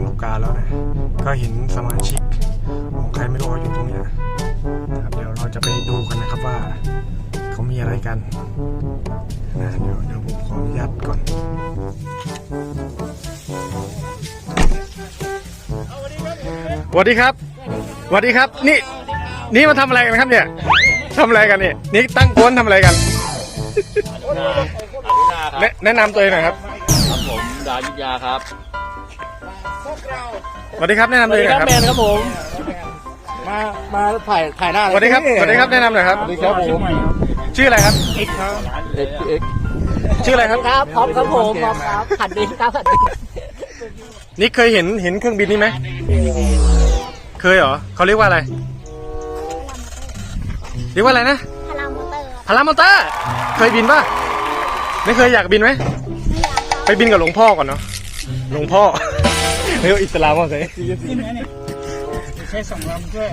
ำลูกกาแล้วนะ ก็เห็นสมาชิกของใครไม่รู้อยู่ตรงนี้นะครับเดี๋ยวเราจะไปดูกันนะครับว่า เขามีอะไรกันนะเดี๋ยวเดี๋ยวผมขออนุญาตก่อนสวัสดีครับสวัสดีครับ นี่ นี่มาทำอะไรกันครับเนี่ยทำอะไรกันเนี่ยนี่ตั้งโกนทำอะไรกันแนะแนะนำตัวเองหน่อยครับ ครับผมดาวิทยาครับ สวัสดีครับแนะนำตัวเองหน่อยครับ แมนครับผม มา มาถ่ายถ่ายหน้าสวัสดีครับ สวัสดีครับแนะนำหน่อยครับ สวัสดีครับผม ชื่ออะไรครับ เอ็กเอ็กชื่ออะไรครับ ครับพร้อมครับผมพร้อมครับขัดดินครับขัดดินนี่เคยเห็นเห็นเครื่องบินนี่ไหม เคยเหรอเขาเรียกว่าอะไร เรียกว่าอะไรนะ พารามอเตอร์ครับพารามอเตอร์ เคยบินป่ะ ไม่เคยอยากบินไหมไม่อยากครับไปบินกับหลวงพ่อก่อนเนาะ หลวงพ่อ เรียกอิสลามว่าไงใช้สองลำด้วย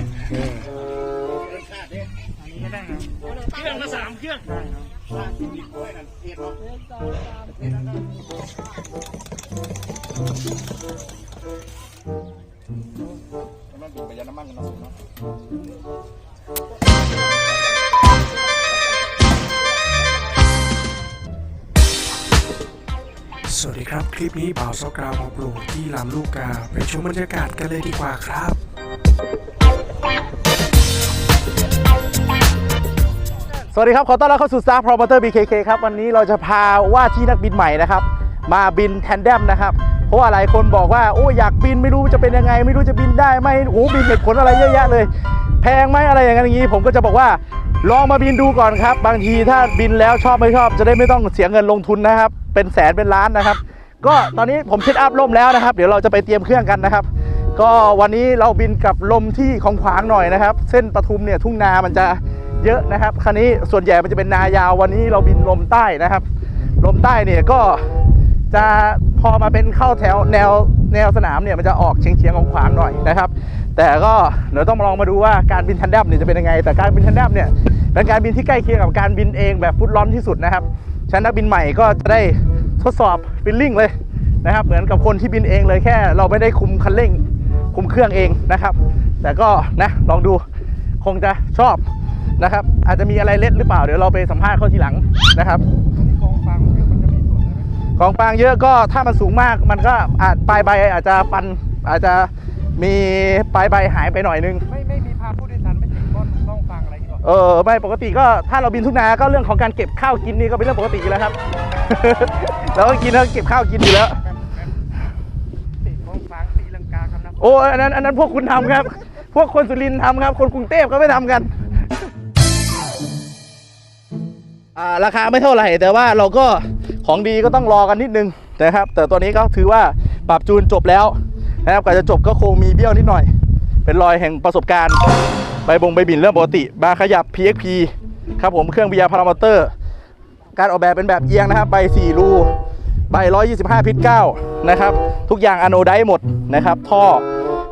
เครื่องละสามเครื่องมันบินไปยันน้ำมันกันเนาะ สวัสดีครับ คลิปนี้บ่าวซอกราวมาปลูกที่ลำลูกกา ไปชมบรรยากาศกันเลยดีกว่าครับสวัสดีครับ ขอต้อนรับเข้าสู่ Star Promoter BKK ครับ วันนี้เราจะพาว่าที่นักบินใหม่นะครับ มาบินแทนเดมนะครับ เพราะว่าหลายคนบอกว่า โอ้อยากบินไม่รู้จะเป็นยังไง ไม่รู้จะบินได้ไหมโอ้บินเหตุผลอะไรเยอะแยะเลย แพงไหมอะไรอย่างนั้นอย่างนี้ ผมก็จะบอกว่าลองมาบินดูก่อนครับ บางทีถ้าบินแล้วชอบไม่ชอบจะได้ไม่ต้องเสียเงินลงทุนนะครับ เป็นแสนเป็นล้านนะครับ ก็ตอนนี้ผมเซตอัพล่มแล้วนะครับ เดี๋ยวเราจะไปเตรียมเครื่องกันนะครับ ก็วันนี้เราบินกับลมที่ของขวางหน่อยนะครับ เส้นปทุมเนี่ยทุ่งนามันจะเยอะนะครับคราวนี้ส่วนใหญ่มันจะเป็นนายาววันนี้เราบินลมใต้นะครับ ลมใต้เนี่ยก็จะพอมาเป็นเข้าแถวแนวแนวสนามเนี่ยมันจะออกเฉียงเฉียงของขวางหน่อยนะครับ แต่ก็เดี๋ยวต้องมาลองมาดูว่าการบินทันดัมเนี่ยจะเป็นยังไง แต่การบินทันดัมเนี่ยเป็นการบินที่ใกล้เคียงกับการบินเองแบบฟุตลอนที่สุดนะครับ ฉะนันนักบินใหม่ก็จะได้ทดสอบฟิลลิ่งเลยนะครับ เหมือนกับคนที่บินเองเลยแค่ เราไม่ได้คุมคันเร่ง คุมเครื่องเองนะครับ แต่ก็นะลองดูคงจะชอบนะครับ อาจจะมีอะไรเล็ดหรือเปล่าเดี๋ยวเราไปสัมภาษณ์เขาทีหลังนะครับของฟางเยอะก็ถ้ามันสูงมากมันก็อาจปลายใบอาจจะปันอาจจะมีปลายใบหายไปหน่อยนึง เออไม่ปกติก็ถ้าเราบินทุกนา ก็เรื่องของการเก็บข้าวกินนี่ก็เป็นเรื่องปกติอยู่แล้วครับ เราก็กินแล้วเก็บข้าวกินอยู่แล้วติดต้องฟังตีลังกาครับนะโอ้อันนั้นอันนั้นพวกคุณทำครับ พวกคนสุรินทร์ทำครับ คนกรุงเทพก็ไม่ทำกัน อ่าราคาไม่เท่าไหร่ แต่ว่าเราก็ของดีก็ต้องรอกันนิดนึงนะครับ แต่ตัวนี้ก็ถือว่าปรับจูนจบแล้วนะครับกว่าจะจบก็คงมีเบี้ยวนิดหน่อย เป็นรอยแห่งประสบการณ์ ใบบงใบบินเรื่องปกติ บาร์ขยับ PXP ครับผมเครื่อง VR Paramotor การออกแบบเป็นแบบเอียงนะครับใบ4รูใบ 125 พิษ9นะครับ ทุกอย่างอโนไดหมดนะครับ ท่อ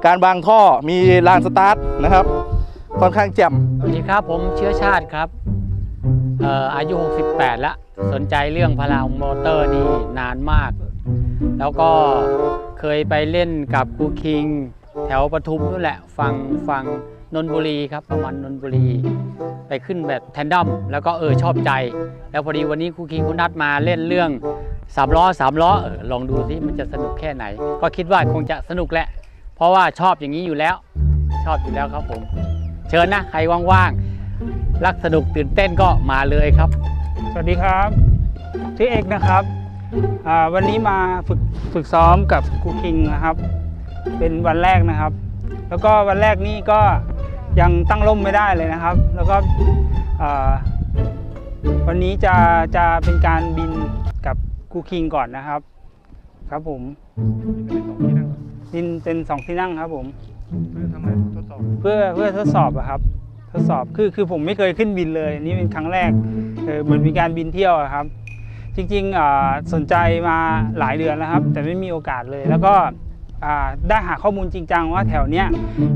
การวางท่อมีลานสตาร์ทนะครับค่อนข้างแจ่มสวัสดีครับผมเชื้อชาติครับเอ่ออายุ 68 แล้ว สนใจเรื่องพลามอเตอร์นี่นานมาก แล้วก็เคยไปเล่นกับครูคิง แถวปทุมนู่นแหละ ฟังฟัง นนบุรีครับประมาณนนบุรี ไปขึ้นแบบแทนดัมแล้วก็เออชอบใจ แล้วพอดีวันนี้ครูคิงคุณนัดมาเล่นเรื่องสามล้อสามล้อเออลองดูสิมันจะสนุกแค่ไหน ก็คิดว่าคงจะสนุกแหละ เพราะว่าชอบอย่างนี้อยู่แล้ว ชอบอยู่แล้วครับผม เชิญนะใครว่างๆรักสนุกตื่นเต้นก็มาเลยครับ สวัสดีครับชื่อเอกนะครับอ่าวันนี้มาฝึกฝึกซ้อมกับครูคิงนะครับ เป็นวันแรกนะครับ แล้วก็วันแรกนี่ก็ ยังตั้งร่มไม่ได้เลยนะครับ แล้วก็อ่าวันนี้จะจะเป็นการบินกับครูคิงก่อนนะครับ ครับผมบินเป็นสองที่นั่งครับผมทำไมทดสอบเพื่อเพื่อทดสอบอะครับ ทดสอบคือคือผมไม่เคยขึ้นบินเลยอันนี่เป็นครั้งแรกเออเหมือนมีการบินเที่ยวอะครับ จริงๆอ่าสนใจมาหลายเดือนแล้วครับ แต่ไม่มีโอกาสเลยแล้วก็อ่า ได้หาข้อมูลจริงจังว่าแถวเนี้ย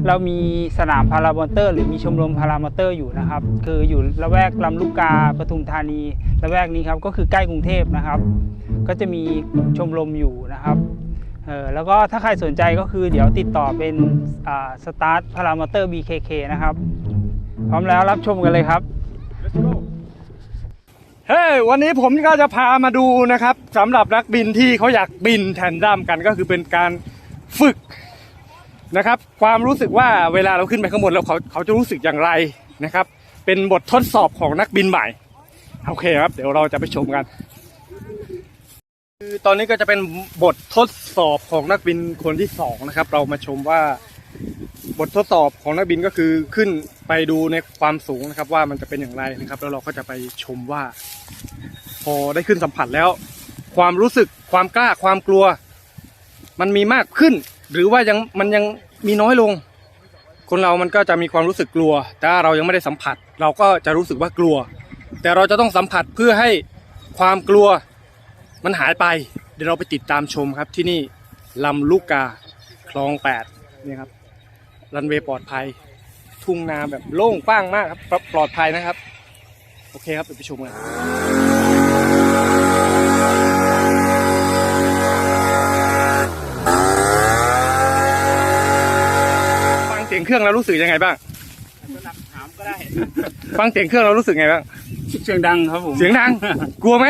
เรามีสนามพารามอเตอร์ หรือมีชมรมพารามอเตอร์อยู่นะครับ คืออยู่ละแวกลำลูกกาปทุมธานีละแวกนี้ครับก็คือใกล้กรุงเทพนะครับ ก็จะมีชมรมอยู่นะครับเออแล้วก็ถ้าใครสนใจก็คือเดี๋ยวติดต่อเป็นอ่าสตาร์ทพารามอเตอร์ BKK นะครับ พร้อมแล้วรับชมกันเลยครับเฮ้ยวันนี้ผมก็จะพามาดูนะครับสำหรับนักบินที่เขาอยากบินแทนดัมกันก็คือเป็นการ ฝึกนะครับ ความรู้สึกว่าเวลาเราขึ้นไปข้างบนแล้วเขาเขาจะรู้สึกอย่างไรนะครับ เป็นบททดสอบของนักบินใหม่โอเคครับ เดี๋ยวเราจะไปชมกัน คือตอนนี้ก็จะเป็นบททดสอบของนักบินคนที่สองนะครับ เรามาชมว่าบททดสอบของนักบินก็คือขึ้นไปดูในความสูงนะครับ ว่ามันจะเป็นอย่างไรนะครับ แล้วเราก็จะไปชมว่า พอได้ขึ้นสัมผัสแล้ว ความรู้สึกความกล้าความกลัว มันมีมากขึ้น หรือว่ายังมันยังมีน้อยลง คนเรามันก็จะมีความรู้สึกกลัว แต่เรายังไม่ได้สัมผัส เราก็จะรู้สึกว่ากลัว แต่เราจะต้องสัมผัสเพื่อให้ความกลัวมันหายไป เดี๋ยวเราไปติดตามชมครับที่นี่ลำลูกกาคลองแปดนี่ครับรันเวย์ปลอดภัย ทุ่งนาแบบโล่งกว้างมากครับปลปลอดภัยนะครับ โอเคครับไปชมกันฟังเสี ยงเครื่องแล้วรู้สึกยังไงบ้างฟังเสียงเครื่องเรารู้สึกไงบ้าง เสียงดังครับผมเสียงดัง กลัวไหม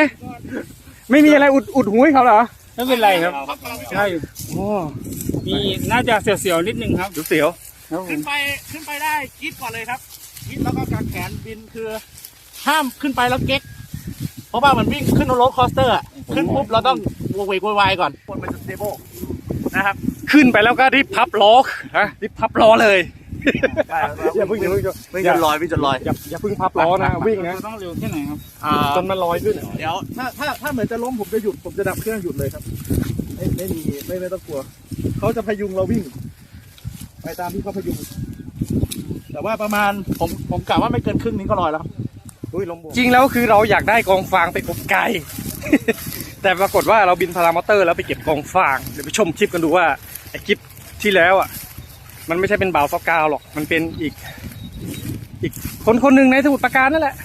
ไม่มีอะไรอุดอุดหูให้เขาเหรอไม่เป็นไรครับ ใช่โอ้มีน่าจะเสียวๆนิดนึงครับดูเสียวครับผมขึ้นไปขึ้นไปได้คิดก่อนเลยครับคิดแล้วก็กางแขนบินคือ ห้ามขึ้นไปแล้วเก๊ก เพราะว่ามันวิ่งขึ้นโรลคอสเตอร์อะขึ้นปุ๊บเราต้องโวกเวกโวยวายก่อนบนมันจะสเตเบิลนะครับ ขึ้นไปแล้วก็รีบพับล้อนะรีบพับล้อเลยอย่าเพิ่งอย่าเพิ่งวิ่งจนลอยวิ่งจนลอยอย่าอย่าเพิ่งพับล้อนะวิ่งนะเราต้องเร็วแค่ไหนครับอ่าจนมันลอยขึ้นเดี๋ยวถ้าถ้าถ้าเหมือนจะล้มผมจะหยุดผมจะดับเครื่องหยุดเลยครับไม่ไม่มีไม่ไม่ต้องกลัวเขาจะพยุงเราวิ่ง ไปตามที่เขาพยุง แต่ว่าประมาณผมผมกะว่าไม่เกินครึ่งนี้ก็ลอยแล้วครับอุ้ยลมบวกจริงแล้วคือเราอยากได้กองฟางไปอบไก่แต่ปรากฏว่าเราบินพารามอเตอร์แล้วไปเก็บกองฟางเดี๋ยวไปชมคลิปกันดูว่า ไอคลิปที่แล้วอะ มันไม่ใช่เป็นบ่าวซอกกาวหรอก มันเป็นอีก อีกคนคนหนึ่งในสมุทรปราการนั่นแหละ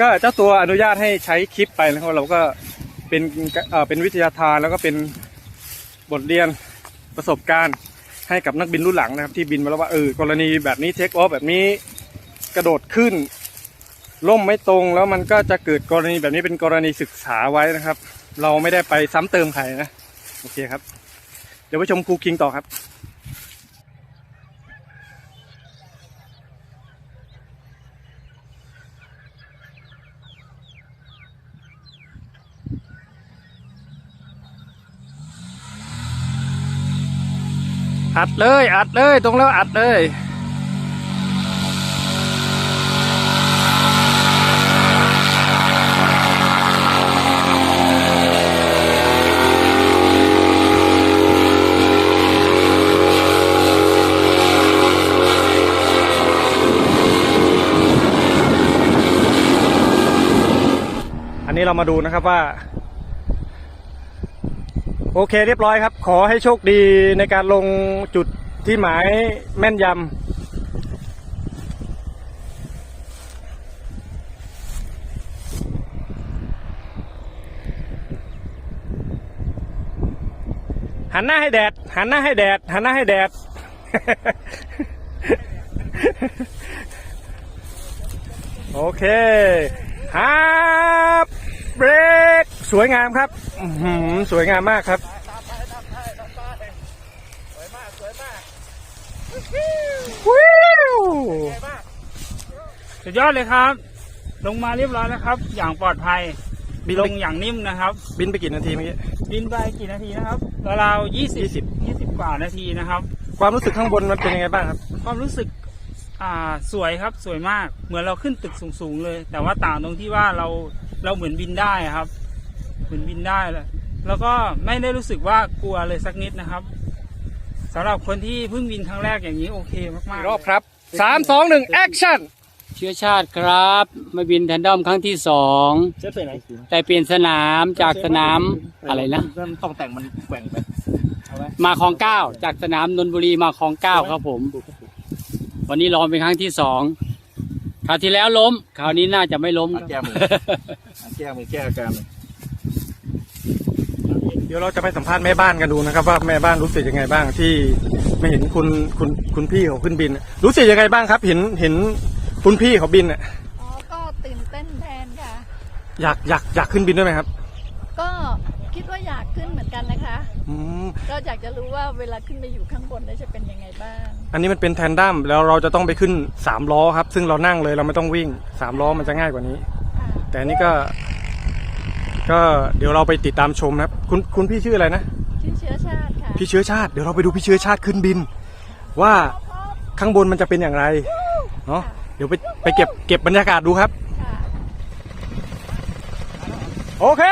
ก็เจ้าตัวอนุญาตให้ใช้คลิปไปแล้วเราก็เป็นเอ่อเป็นวิทยาทานแล้วก็เป็นบทเรียนประสบการณ์ให้กับนักบินรุ่นหลังนะครับ ที่บินมาแล้วว่าเออกรณีแบบนี้เทคออฟแบบนี้กระโดดขึ้นล่มไม่ตรงแล้วมันก็จะเกิดกรณีแบบนี้เป็นกรณีศึกษาไว้นะครับ เราไม่ได้ไปซ้ำเติมใครนะ โอเคครับ เดี๋ยวไปชมครูคิงต่อครับอัดเลย อัดเลย ตรงแล้วอัดเลย นี้เรามาดูนะครับว่า โอเคเรียบร้อยครับ ขอให้โชคดีในการลงจุดที่หมายแม่นยำหันหน้าให้แดด หันหน้าให้แดด หันหน้าให้แดด โอเคฮับ เบรกสวยงามครับอื้อหือสวยงามมากครับวิวสุดยอดเลยครับ ลงมาเรียบร้อยแล้วครับ อย่างปลอดภัยบินลลงงอย่างนิ่มนะครับ บินไปกี่นาทีเมื่อกี้บินไปกี่นาทีนะครับราวๆยี่สิบยี่สิบกว่านาทีนะครับ ความรู้สึกข้างบนมันเป็นยังไงบ้างครับ ความรู้สึกอ่าสวยครับสวยมากเหมือนเราขึ้นตึกสูงๆเลย แต่ว่าต่างตรงที่ว่าเรา เราเหมือนบินได้อะครับ เหมือนบินได้เลยแล้วก็ไม่ได้รู้สึกว่ากลัวเลยสักนิดนะครับสำหรับคนที่เพิ่งบินครั้งแรกอย่างนี้โอเคมากๆรอบครับสามสองหนึ่งแอคชั่นเชื้อชาติครับ มาบินแทนดอมครั้งที่สองเช็ดไปไหนแต่เปลี่ยนสนามจากสนามอะไรนะต้องแต่งมันแกว่งไปมาคลองเก้าจากสนามนนทบุรีมาคลองเก้าครับผม วันนี้ลองเป็นครั้งที่สอง คราวที่แล้วล้ม คราวนี้น่าจะไม่ล้มอัดแก้มืออันแก้มือแก้อาการเลยเดี๋ยวเราจะไปสัมภาษณ์แม่บ้านกันดูนะครับ ว่าแม่บ้านรู้สึกยังไงบ้างที่ไม่เห็นคุณคุณคุณพี่เขาขึ้นบิน รู้สึกยังไงบ้างครับ เห็นเห็นคุณพี่เขาบินอะอ๋อ ก็ตื่นเต้นแทนค่ะ อยากอยากอยากขึ้นบินด้วยไหมครับ ก็คิดว่าอยากขึ้นเหมือนกันนะคะ อืมก็อยากจะรู้ว่าเวลาขึ้นไปอยู่ข้างบนแล้วจะเป็นยังไงบ้าง อันนี้มันเป็นแทนดัมแล้วเราจะต้องไปขึ้นสามล้อครับ ซึ่งเรานั่งเลยเราไม่ต้องวิ่งสามล้อมันจะง่ายกว่านี้ ค่ะแต่อันนี้ก็ ก็เดี๋ยวเราไปติดตามชมนะครับ คุณคุณพี่ชื่ออะไรนะ ชื่อเชื้อชาติค่ะพี่เชื้อชาติ เดี๋ยวเราไปดูพี่เชื้อชาติขึ้นบิน ว่าข้างบนมันจะเป็นอย่างไรเนาะเดี๋ยวไปไปเก็บเก็บบรรยากาศดูครับ ค่ะโอเค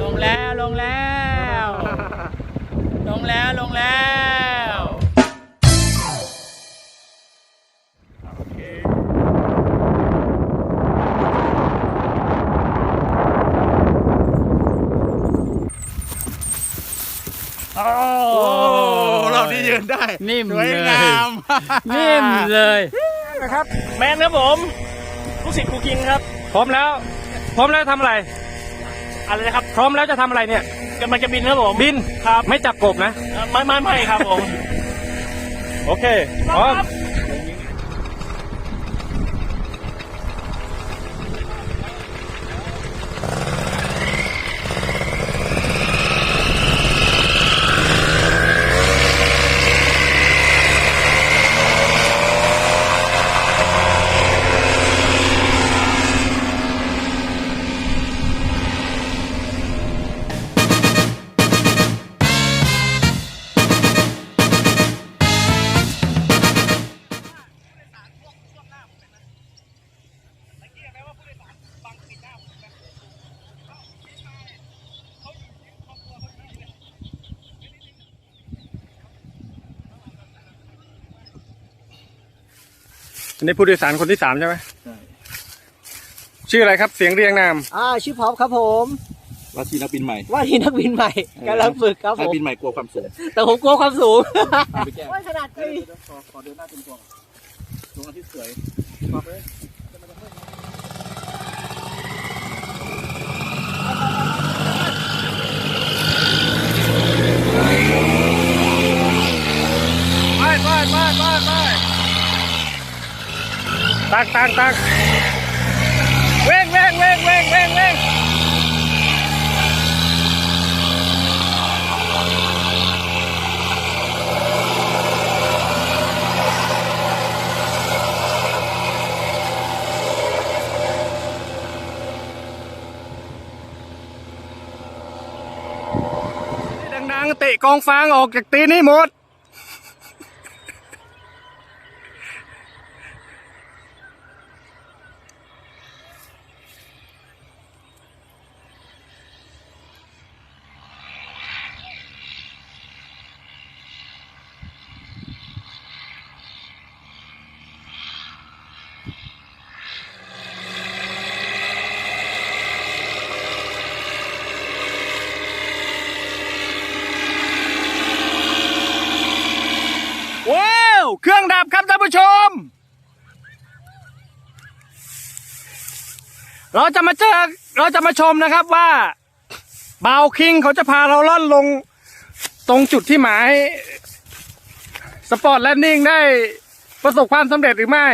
ลงแล้วลงแล้ว ลง แล้วลงแล้วโอ้เราที่ยืนได้นิ่มสวยเลยงามนิ่มเลยนะครับ แมนครับผมลูกศิษย์ครูกิงครับ พร้อมแล้ว พร้อมแล้วทำอะไร อะไรนะครับ พร้อมแล้วจะทำอะไรเนี่ย กำลังจะบินครับผมบินครับไม่จับกบนะ ไม่ไม่ไม่ครับผม โอเคพร้อม อันนี้ผู้โดยสารคนที่สามใช่ไหมชื่ออะไรครับ เสียงเรียงนาม อ่าชื่อพร้อมครับผม ว่าที่นักบินใหม่ ว่าที่นักบินใหม่กำลังฝึกครับผนักม บินใหม่กลัวความสูงแต่ผมกลัวความสูง ไปแก้ว่าขนาดนี้ขอขอเดินหน้าเป็นตัวดวงอาทิตย์สวยไปไปไปไปไป ตักตักตักเว้งเว้งเว้งเว้งเว้งเว้งดังๆเตะกองฟางออกจากตีนนี่หมด ว้าว เครื่องดับครับท่านผู้ชม เราจะมาเจอเราจะมาชมนะครับว่าเบาคิงเขาจะพาเราล่อนลงตรงจุดที่หมาย สปอร์ตแลนดิ้งได้ประสบความสำเร็จหรือไม่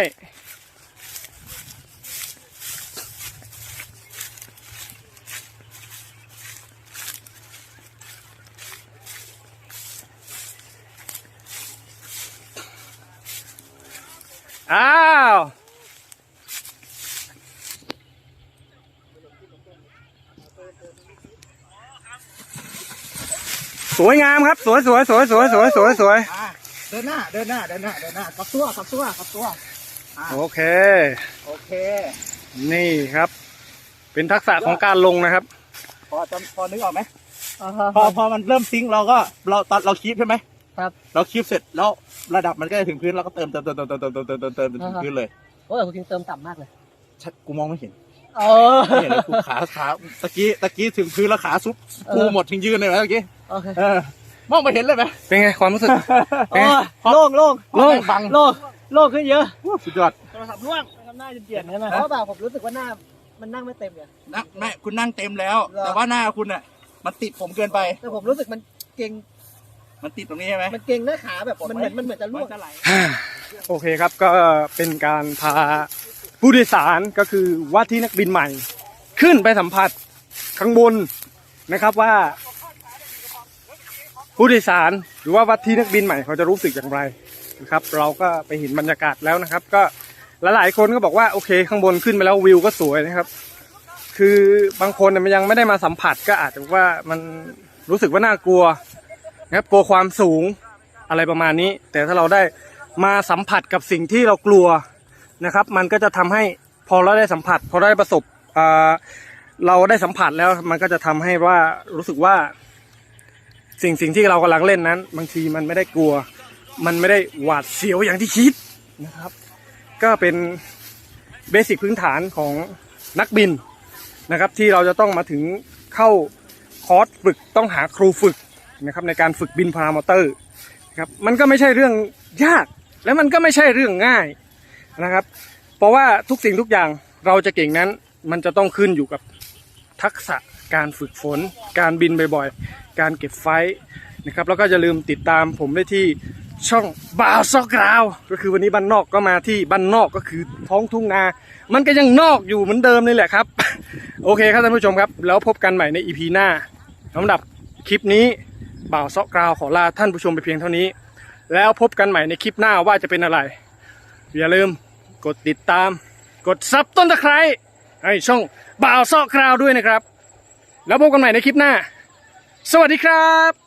อ้าวสวยงามครับ สวยสวยสวยสวยสวยสวยสวยอะเดินหน้าเดินหน้าเดินหน้าเดินหน้ากับตัวกับตัวกับตัวโอเค โอเค นี่ครับ เป็นทักษะของการลงนะครับ พอจำพอนึกออกไหมพอพอมันเริ่มซิงค์เราก็เราตอนเราคีบใช่ไหม ครับ เราคีบเสร็จแล้วระดับมันก็จะถึงพื้นเราก็เติมเติมเติมเติมเติมเติมเติมเติมเติมเติมถึงพื้นเลยโอ้แต่คุณคิงเติมต่ำมากเลยชัดกูมองไม่เห็นเออไม่เห็นเลยกูขาขาตะกี้ตะกี้ถึงพื้นแล้วขาซุบกูหมดถึงยืนเลยไหมเมื่อกี้โอเคเออมองไม่เห็นเลยไหมเป็นไงความรู้สึกโอ้ยโล่งโล่งโล่งบังโล่งโล่งขึ้นเยอะสุดยอดโทรศัพท์ร่วงทำหน้าเจียนๆใช่ไหมเพราะแบบผมรู้สึกว่าหน้ามันนั่งไม่เต็มเลยนะแม่คุณนั่งเต็มแล้ว แต่ว่าหน้าคุณอะมันติดผมเกินไป แต่ผมรู้สึกมันเก่ง มันติดตรงนี้ใช่ไหมมันเก่งหน้าขาแบบมันเหมือนมันเหมือนจะร่วงโอเคครับก็เป็นการพาผู้โดยสารก็คือว่าที่นักบินใหม่ ขึ้นไปสัมผัสข้างบนนะครับว่า ผู้โดยสารหรือว่าวัดที่นักบินใหม่เขาจะรู้สึกอย่างไรนะครับ เราก็ไปเห็นบรรยากาศแล้วนะครับ ก็หลายๆคนก็บอกว่าโอเค ข้างบนขึ้นไปแล้ววิวก็สวยนะครับ คือบางคนเนี่ยมันยังไม่ได้มาสัมผัสก็อาจจะว่ามันรู้สึกว่าน่ากลัว นะครับกลัวความสูงอะไรประมาณนี้ แต่ถ้าเราได้มาสัมผัสกับสิ่งที่เรากลัวนะครับ มันก็จะทำให้พอเราได้สัมผัส พอได้ประสบเราได้สัมผัสแล้วมันก็จะทำให้ว่ารู้สึกว่า สิ่งสิ่งที่เรากำลังเล่นนั้น บางทีมันไม่ได้กลัว มันไม่ได้หวาดเสียวอย่างที่คิดนะครับ ก็เป็นเบสิกพื้นฐานของนักบินนะครับ ที่เราจะต้องมาถึงเข้าคอร์สฝึกต้องหาครูฝึก นะครับในการฝึกบินพารามอเตอร์ครับมันก็ไม่ใช่เรื่องยาก และมันก็ไม่ใช่เรื่องง่ายนะครับ เพราะว่าทุกสิ่งทุกอย่างเราจะเก่งนั้น มันจะต้องขึ้นอยู่กับทักษะการฝึกฝน การบินบ่อยๆ การเก็บไฟนะครับแล้วก็อย่าลืมติดตามผมได้ที่ช่องบาวซอกราว ก็คือวันนี้บ้านนอกก็มาที่บ้านนอกก็คือท้องทุ่งนา มันก็ยังนอกอยู่เหมือนเดิมนี่แหละครับ โอเคครับท่านผู้ชมครับ แล้วพบกันใหม่ในอีพีหน้าสำหรับคลิปนี้ บ่าวเซาะกราวขอลาท่านผู้ชมไปเพียงเท่านี้ แล้วพบกันใหม่ในคลิปหน้าว่าจะเป็นอะไร อย่าลืมกดติดตาม กดซับต้นตะไคร้ให้ช่องบ่าวเซาะกราวด้วยนะครับ แล้วพบกันใหม่ในคลิปหน้า สวัสดีครับ